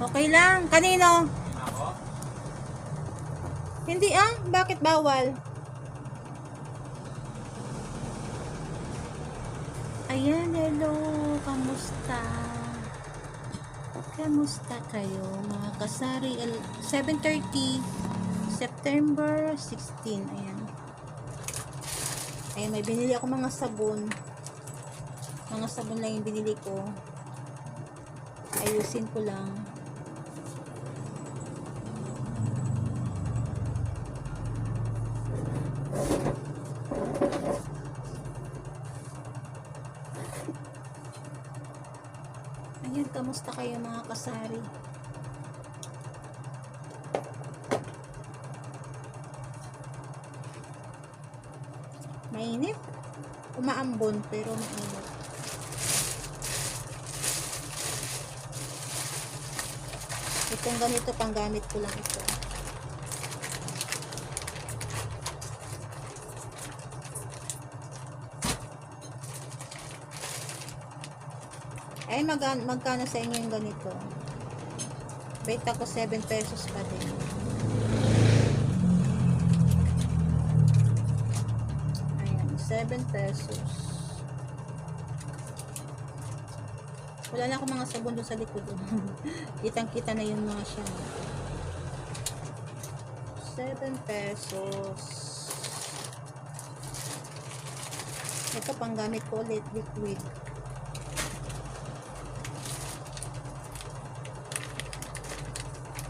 Okay lang. Kanino? Hindi ah. Bakit bawal? Ayan, hello. Kamusta? Kamusta kayo mga kasari? El- 7.30 September 16. Ayan. Ayan, may binili ako mga sabon. Mga sabon lang yung binili ko. Ayusin ko lang. Ayan, kamusta kayo mga kasari? Mainit. Umaambon pero mainit. Itong ganito panggamit ko lang ito. Ay, mag magkano sa inyo yung ganito? Beta ko 7 pesos pa din. Ayan, 7 pesos. Wala na akong mga sabon doon sa likod. Kitang-kita na yung mga siya. 7 pesos. Ito pang gamit ko ulit, liquid.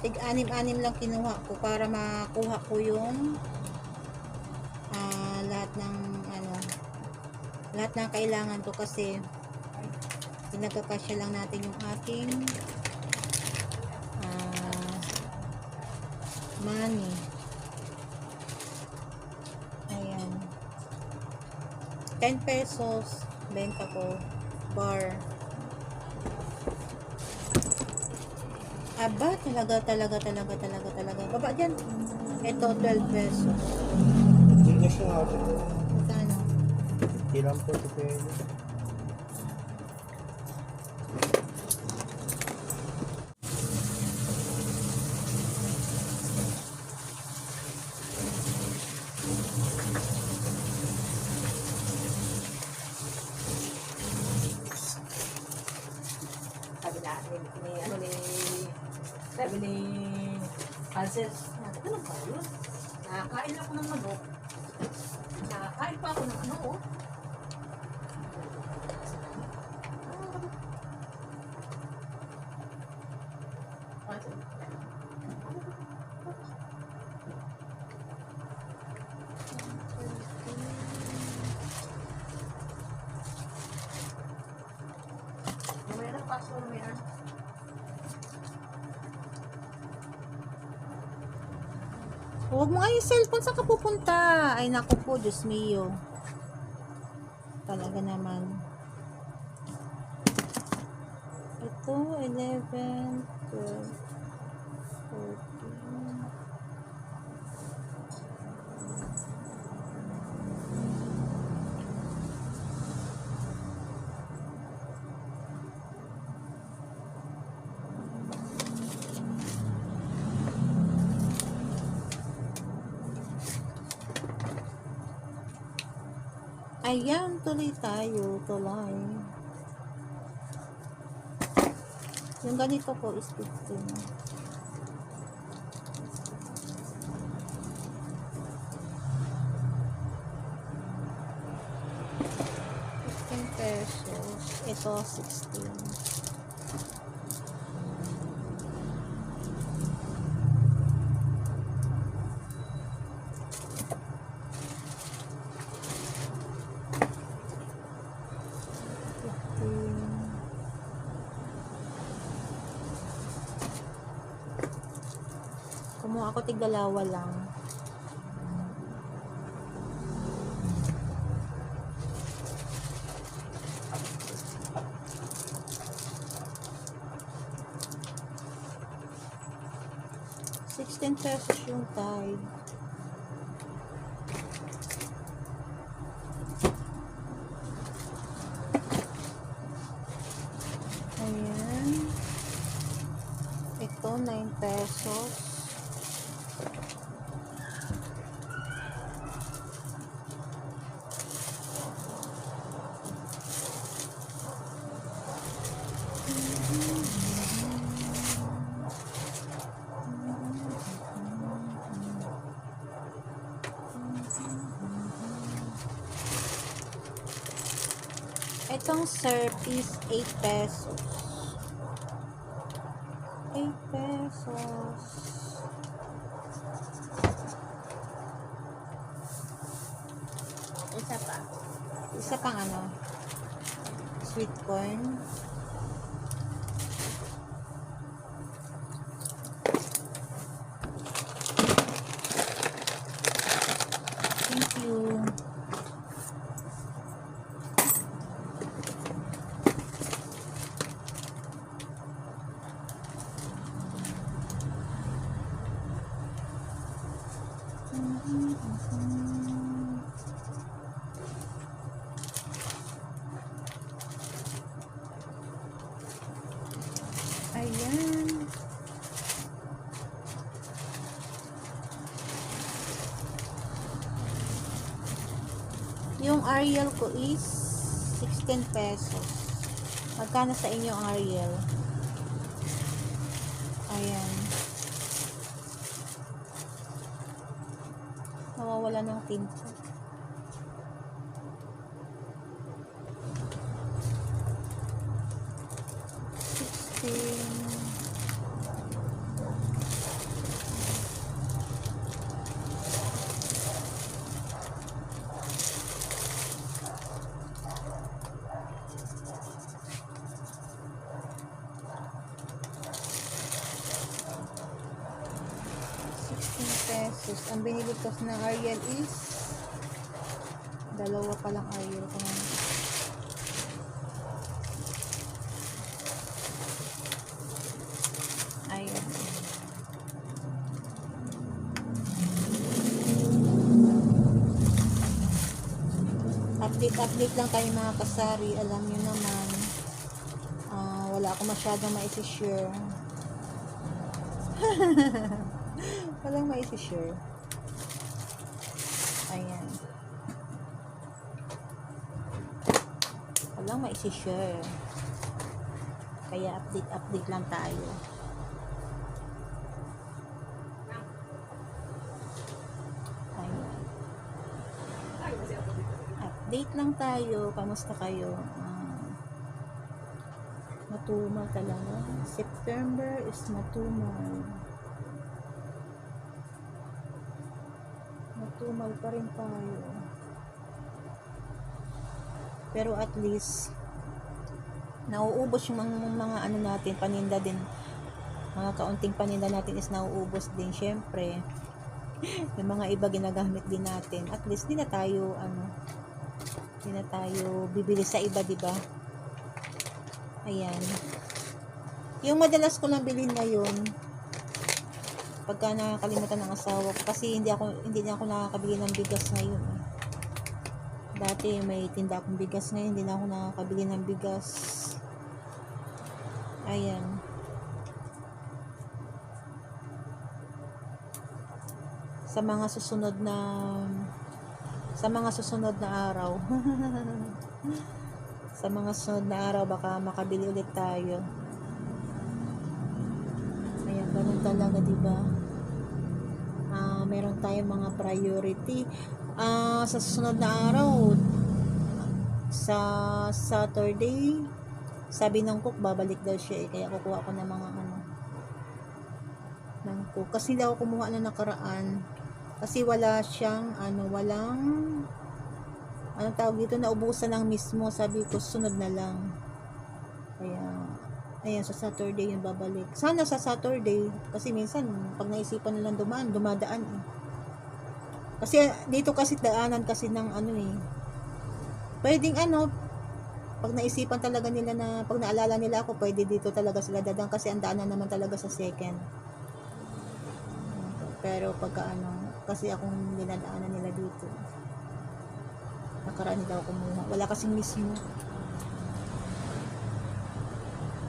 Tig anim-anim lang kinuha ko para makuha ko yung ah, lahat ng ano lahat ng kailangan ko kasi pinagkakasya lang natin yung ating ah, money. Ayan. 10 pesos benta ko bar Aba, talaga, talaga, talaga, talaga, talaga. Baba dyan. Ito, 12 pesos. Hindi siya ate. Kano? Ilan po ito pwede? sabi na ni, ni ano ni sabi ni Francis ano ba yun? Nakakain ako ng manok. Nakakain pa ako ng ano oh Mamaya Huwag mo nga yung cellphone sa kapupunta. Ay, naku po, Diyos mio. Talaga naman. Ito, 11, 12, 14. Ayan, tuloy tayo. Tuloy. Yung ganito po is 15. Fifteen pesos. Ito, 16. Kumuha ako tigdalawa lang. Sixteen pesos yung tide. Itong service, 8 pesos. 8 pesos. Isa pa. Isa pang ano? Sweet corn. Thank you. Ayan. Yung Ariel ko is 16 pesos. Magkano sa inyo ang Ariel? Ayan. Nawawala ng tinta. Sixteen. Sixteen pesos. Ang binili ko na Ariel is dalawa pa lang Ariel ko ngayon. Update-update lang tayo mga kasari. Alam nyo naman, ah, wala ako masyadong maisishare. Walang maisishare. Ayan. Walang maisishare. Kaya update-update lang tayo. Ayan. Ay, kasi ako dito. Update lang tayo. Kamusta kayo? Ah, matumal talaga. September is matumal. Matumal pa rin tayo. Pero at least, nauubos yung mga, mga ano natin, paninda din. Mga kaunting paninda natin is nauubos din. Syempre, yung mga iba ginagamit din natin. At least, di na tayo, ano, di na tayo bibili sa iba, di ba? Ayan. Yung madalas ko lang bilhin ngayon, pagka nakakalimutan ng asawa ko, kasi hindi ako, hindi na ako nakakabili ng bigas ngayon. eh. Dati may tinda akong bigas ngayon, hindi na ako nakakabili ng bigas. Ayan. Sa mga susunod na sa mga susunod na araw. sa mga susunod na araw baka makabili ulit tayo. Ayan, ganun talaga, 'di ba? Ah, meron tayong mga priority. Ah, sa susunod na araw sa Saturday, sabi ng cook babalik daw siya eh, kaya kukuha ko ng mga ano ng cook. Kasi daw kumuha na nakaraan kasi wala siyang ano, walang anong tawag dito, naubusan lang mismo. Sabi ko, sunod na lang. Kaya, ayan, sa Saturday yung babalik. Sana sa Saturday, kasi minsan, pag naisipan nilang dumaan, dumadaan eh. Kasi dito kasi daanan kasi ng ano eh. Pwedeng ano, pag naisipan talaga nila na, pag naalala nila ako, pwede dito talaga sila dadaan kasi ang daanan naman talaga sa second. Pero pagka ano, kasi akong dinadaanan nila dito. Nakaraan nila ako kumuha. Wala kasing mismo.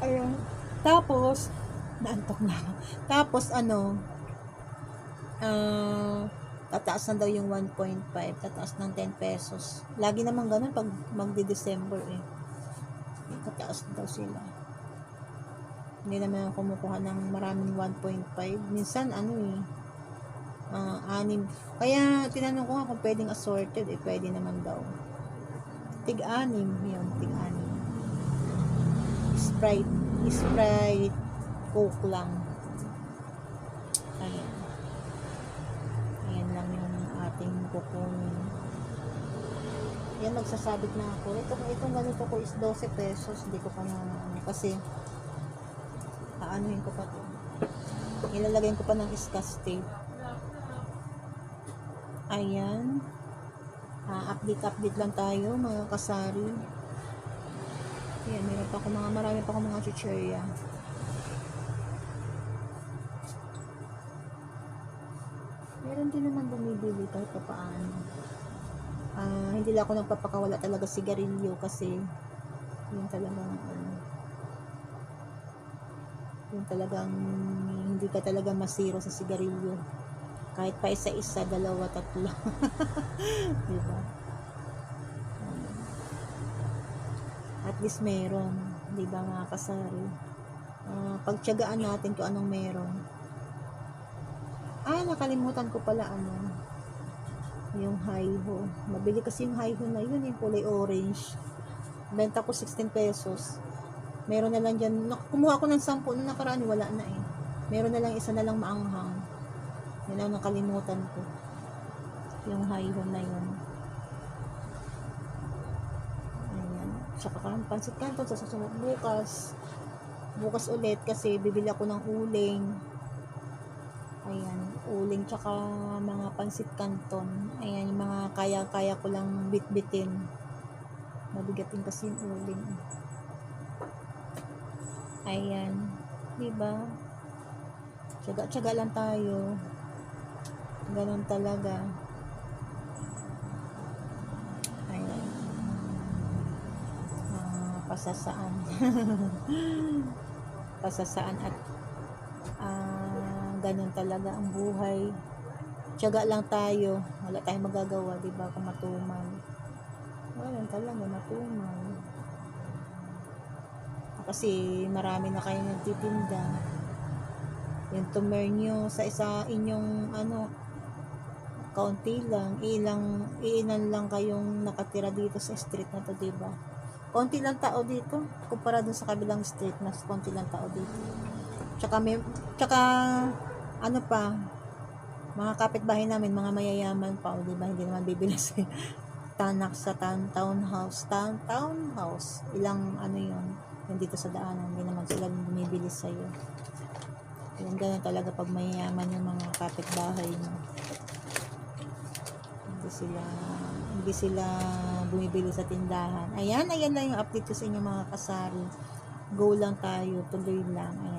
Ayun. Tapos, Naantok na ako. Tapos ano, ah, tataas na daw yung 1.5, tataas ng 10 pesos. Lagi naman ganun pag magdi-December eh. Tataas na daw sila. Hindi naman ako kumukuha ng maraming 1.5. Minsan ano eh, ah, anim. Kaya tinanong ko nga kung pwedeng assorted eh, pwede naman daw. Tig-anim, yun, tig-anim. Sprite, Sprite, Coke lang. Ayan. Ayan lang yung ating kukunin. Yan, magsasabit na ako. Ito, itong ganito ko is 12 pesos. Hindi ko pa na, ano, kasi, aanuhin ko pa to. Ilalagay ko pa ng iskas tape. Ayan. Ah, update, update lang tayo, mga kasari. Ayan, meron pa ako mga, marami pa ako mga chichirya. Meron din naman bumibili kahit pa paano. Ah, hindi lang ako nagpapakawala talaga sigarilyo kasi yun talagang ano, yun talagang hindi ka talaga masiro sa sigarilyo. Kahit pa isa-isa, dalawa, tatlo. Di ba? At least meron. Di ba mga kasari? Ah, pagtyagaan natin kung anong meron. Ah, nakalimutan ko pala ano. Yung hi-ho. Mabili kasi yung hi-ho na yun, yung kulay orange. Benta ko 16 pesos. Meron na lang dyan. Kumuha ko ng 10 nung nakaraan, wala na eh. Meron na lang isa na lang maanghang. Yun ang nakalimutan ko. Yung hi-ho na yun. Ayan. Tsaka kang pansit kanto sa susunod bukas. Bukas ulit kasi bibili ako ng uling. Ayan, uling tsaka mga pansit canton. Ayan, yung mga kaya-kaya ko lang bitbitin. Mabigatin kasi yung uling. Ayan, di ba? Tsaga-tsaga lang tayo. Ganon talaga. Ayan. Ah, pasasaan. pasasaan at ah, ganun talaga ang buhay. Tiyaga lang tayo. Wala tayong magagawa, di ba? Kung matumal. Wala talaga, matumal. Kasi marami na kayo nagtitinda. Yung tumer nyo sa isa inyong ano, kaunti lang, ilang, iilan lang kayong nakatira dito sa street na to, di ba? Konti lang tao dito, kumpara dun sa kabilang street, mas konti lang tao dito. Tsaka may, tsaka, ano pa, mga kapitbahay namin, mga mayayaman pa, o, di ba? Hindi naman bibili sa tanak sa town, townhouse, town, townhouse. Ilang, ano yun, yung dito sa daanan, hindi naman sila bumibili sa'yo. Yan, ganun talaga pag mayayaman yung mga kapitbahay mo. Hindi sila, hindi sila bumibili sa tindahan. Ayan, ayan lang yung update ko sa inyo mga kasari. Go lang tayo, tuloy lang. Ayan.